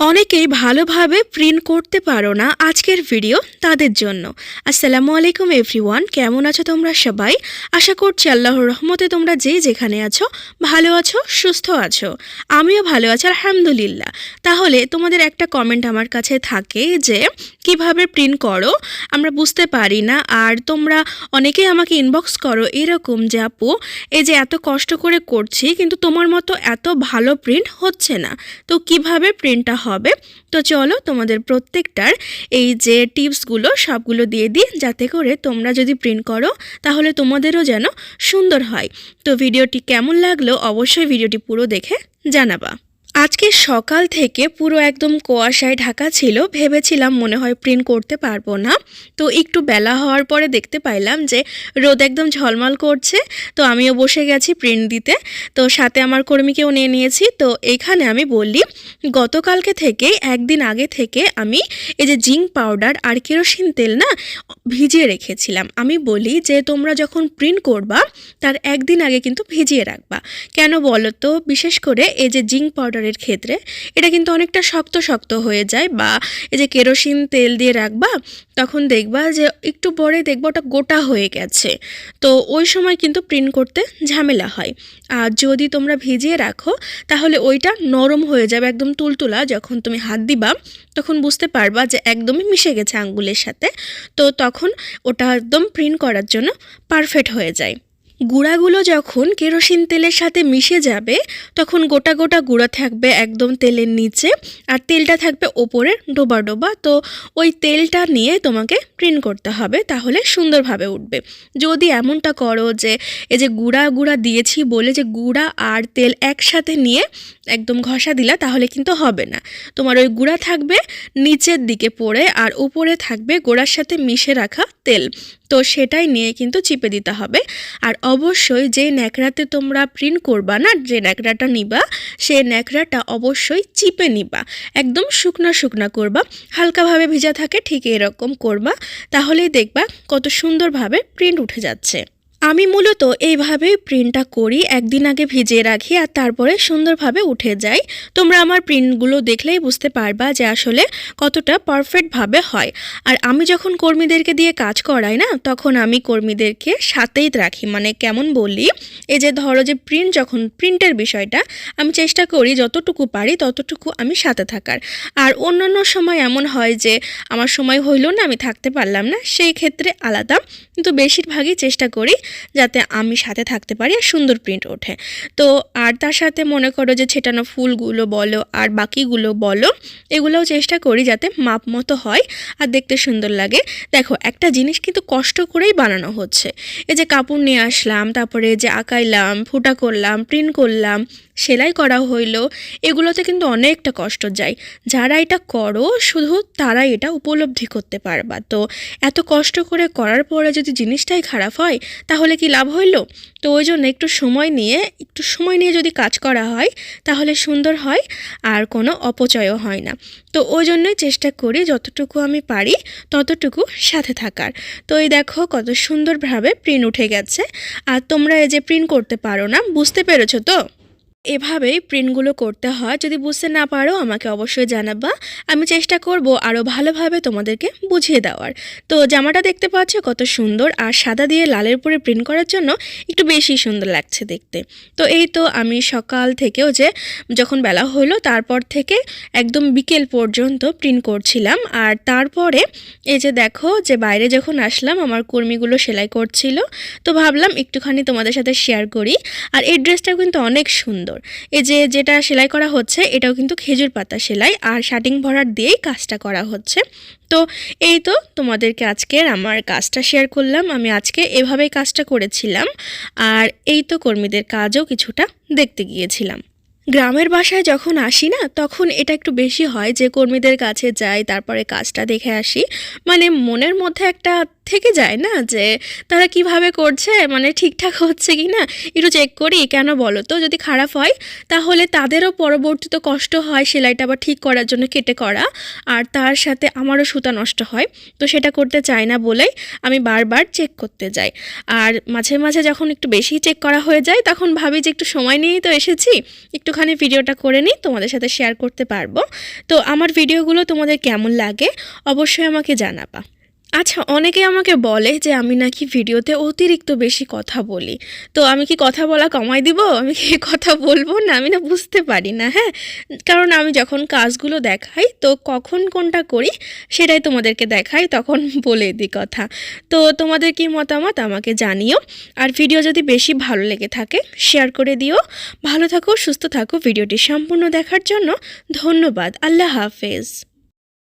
অনেকেই ভালোভাবে প্রিন্ট করতে পারো না আজকের ভিডিও তাদের জন্য। আসসালামু আলাইকুম এভরিওয়ান কেমন আছো তোমরা সবাই? আশা করছি আল্লাহর রহমতে তোমরা যে যেখানে আছো, ভালো আছো, সুস্থ আছো। আমিও ভালো আছি, আলহামদুলিল্লাহ। তাহলে তোমাদের একটা কমেন্ট আমার কাছে থাকে যে, কীভাবে প্রিন্ট করো? আমরা বুঝতে পারি না। আর তোমরা অনেকেই আমাকে ইনবক্স করো এরকম যে, আপু, এই যে এত কষ্ট করে করছি, কিন্তু তোমার মতো এত ভালো প্রিন্ট হচ্ছে না। তো কীভাবে প্রিন্টটা হবে। তো চলো তোমাদের প্রত্যেকটার এই যে টিপসগুলো সবগুলো দিয়ে দিই, যাতে করে তোমরা যদি প্রিন্ট করো, তাহলে তোমাদেরও যেন সুন্দর হয়। তো ভিডিওটি কেমন লাগল অবশ্যই ভিডিওটি পুরো দেখে জানাবা। আজকে সকাল থেকে পুরো একদম কুয়াশায় ঢাকা ছিল, ভেবেছিলাম মনে হয় প্রিন্ট করতে পারব না। তো একটু বেলা হওয়ার পরে দেখতে পাইলাম যে রোদ একদম ঝলমল করছে, তো আমিও বসে গেছি প্রিন্ট দিতে। তো সাথে আমার কর্মীকেও নিয়ে নিয়েছি। তো এখানে আমি বললি, গতকালকে থেকে, একদিন আগে থেকে আমি এই যে জিঙ্ক পাউডার আর কেরোসিন তেল না, ভিজিয়ে রেখেছিলাম। আমি বলি যে তোমরা যখন প্রিন্ট করবা, তার একদিন আগে কিন্তু ভিজিয়ে রাখবা। কেন বলো তো বিশেষ করে এই যে জিঙ্ক পাউডারের ক্ষেত্রে, এটা কিন্তু অনেকটা শক্ত শক্ত হয়ে যায় বা এই যে কেরোসিন তেল দিয়ে রাখবা, তখন দেখবা যে একটু পরে দেখবা ওটা গোটা হয়ে গেছে। তো ওই সময় কিন্তু প্রিন্ট করতে ঝামেলা হয়। আর যদি তোমরা ভিজিয়ে রাখো, তাহলে ওইটা নরম হয়ে যাবে, একদম তুলতুলা। যখন তুমি হাত দিবা, তখন বুঝতে পারবা যে একদমই মিশে গেছে আঙ্গুলের সাথে। তো তখন ওটা একদম প্রিন্ট করার জন্য পারফেক্ট হয়ে যায়। গুঁড়াগুলো যখন কেরোসিন তেলের সাথে মিশে যাবে, তখন গোটা গোটা গুঁড়া থাকবে একদম তেলের নিচে আর তেলটা থাকবে ওপরে ডোবা ডোবা। তো ওই তেলটা নিয়ে তোমাকে প্রিন্ট করতে হবে, তাহলে সুন্দরভাবে উঠবে। যদি এমনটা করো যে, এই যে গুঁড়া গুঁড়া দিয়েছি বলে যে গুঁড়া আর তেল একসাথে নিয়ে একদম ঘষা দিলা, তাহলে কিন্তু হবে না। তোমার ওই গুঁড়া থাকবে নিচের দিকে পড়ে আর উপরে থাকবে গোড়ার সাথে মিশে রাখা তেল। তো সেটাই নিয়ে কিন্তু চিপে দিতে হবে। আর অবশ্যই যে ন্যাকড়াতে তোমরা প্রিন্ট করবা না, যে ন্যাকড়াটা নিবা সেই ন্যাকড়াটা অবশ্যই চিপে নিবা। একদম শুকনা শুকনো করবা। হালকাভাবে ভিজা থাকে, ঠিক এরকম করবা। তাহলেই দেখবা কত সুন্দরভাবে প্রিন্ট উঠে যাচ্ছে। আমি মূলত এইভাবেই প্রিন্টটা করি, একদিন আগে ভিজিয়ে রাখি আর তারপরে সুন্দরভাবে উঠে যায় তোমরা আমার প্রিন্টগুলো দেখলেই বুঝতে পারবা যে আসলে কতটা পারফেক্টভাবে হয়। আর আমি যখন কর্মীদেরকে দিয়ে কাজ করাই না, তখন আমি কর্মীদেরকে সাথেই রাখি। মানে কেমন বলি, এই যে ধরো যে প্রিন্ট যখন প্রিন্টের বিষয়টা, আমি চেষ্টা করি যতটুকু পারি ততটুকু আমি সাথে থাকার। আর অন্যান্য সময় এমন হয় যে আমার সময় হইল না, আমি থাকতে পারলাম না, সেই ক্ষেত্রে আলাদা। কিন্তু বেশিরভাগই চেষ্টা করি যাতে আমি সাথে থাকতে পারি আর সুন্দর প্রিন্ট ওঠে। তো আর তার সাথে মনে করো যে ছেটানো ফুলগুলো বলো আর বাকিগুলো বলো, এগুলোও চেষ্টা করি যাতে মাপ মতো হয় আর দেখতে সুন্দর লাগে। দেখো, একটা জিনিস কিন্তু কষ্ট করেই বানানো হচ্ছে। এই যে কাপড় নিয়ে আসলাম, তারপরে যে আঁকাইলাম, ফুটা করলাম প্রিন্ট করলাম, সেলাই করা হইল, এগুলোতে কিন্তু অনেকটা কষ্ট যায়। যারা এটা করো, শুধু তারাই এটা উপলব্ধি করতে পারবা। তো এত কষ্ট করে করার পরে যদি জিনিসটাই খারাপ হয় তাহলে কি লাভ হইল? তো ওই জন্য একটু সময় নিয়ে, একটু সময় নিয়ে যদি কাজ করা হয়, তাহলে সুন্দর হয়, আর কোনো অপচয়ও হয় না। তো ওই জন্যই চেষ্টা করি, যতটুকু আমি পারি, ততটুকু সাথে থাকার। তো এই দেখো কত সুন্দরভাবে প্রিন্ট উঠে গেছে। আর তোমরা এই যে প্রিন্ট করতে পারো না, বুঝতে পেরেছ তো? এভাবেই প্রিন্টগুলো করতে হয়। যদি বুঝতে না পারো, আমাকে অবশ্যই জানাবা। আমি চেষ্টা করব আরও ভালোভাবে তোমাদেরকে বুঝিয়ে দেওয়ার। তো জামাটা দেখতে পাচ্ছ কত সুন্দর, আর সাদা দিয়ে লালের উপরে প্রিন্ট করার জন্য একটু বেশি সুন্দর লাগছে দেখতে। তো এই তো আমি সকাল থেকেও যে যখন বেলা হলো, তারপর থেকে একদম বিকেল পর্যন্ত প্রিন্ট করছিলাম। আর তারপরে এই যে দেখো যে বাইরে যখন আসলাম, আমার কর্মীগুলো সেলাই করছিল। তো ভাবলাম একটুখানি তোমাদের সাথে শেয়ার করি। আর এই ড্রেসটাও কিন্তু অনেক সুন্দর। এই যে যেটা সেলাই করা হচ্ছে, এটাও কিন্তু খেজুর পাতা সেলাই আর শাটিং ভরার দিয়েই কাজটা করা হচ্ছে। তো এই তো তোমাদেরকে আজকের আমার কাজটা শেয়ার করলাম। আমি আজকে এভাবেই কাজটা করেছিলাম। আর এই তো কর্মীদের কাজও কিছুটা দেখতে গিয়েছিলাম। গ্রামের বাসায় যখন আসি না, তখন এটা একটু বেশি হয় যে কর্মীদের কাছে যাই, তারপরে কাজটা দেখে আসি। মানে মনের মধ্যে একটা থেকে যায় না যে তারা কীভাবে করছে মানে ঠিকঠাক হচ্ছে কি না একটু চেক করি, কেন বলো তো? যদি খারাপ হয়, তাহলে তাদেরও পরবর্তীতে কষ্ট হয় সেলাইটা আবার ঠিক করার জন্য কেটে করা, আর তার সাথে আমারও সুতা নষ্ট হয়। তো সেটা করতে চাই না বলেই আমি বারবার চেক করতে যাই। আর মাঝে মাঝে যখন একটু বেশি চেক করা হয়ে যায়, তখন ভাবি যে একটু সময় নিয়েই তো এসেছি একটুখানি ভিডিওটা করে নিই, তোমাদের সাথে শেয়ার করতে পারব। তো আমার ভিডিওগুলো তোমাদের কেমন লাগে, অবশ্যই আমাকে জানাবা। আচ্ছা অনেকে আমাকে বলে যে আমি নাকি ভিডিওতে অতিরিক্ত বেশি কথা বলি। তো আমি কি কথা বলা কমাই দিব? আমি কি কথা বলব না? আমি না বুঝতে পারি না হ্যাঁ? কারণ আমি যখন কাজগুলো দেখাই, তো কখন কোনটা করি সেটাই তোমাদেরকে দেখাই, তখন বলে দিই কথা। তো তোমাদের কি মতামত আমাকে জানিও। আর ভিডিও যদি বেশি ভালো লেগে থাকে শেয়ার করে দিও। ভালো থাকো, সুস্থ থাকো। ভিডিওটি সম্পূর্ণ দেখার জন্য ধন্যবাদ। আল্লাহ হাফেজ।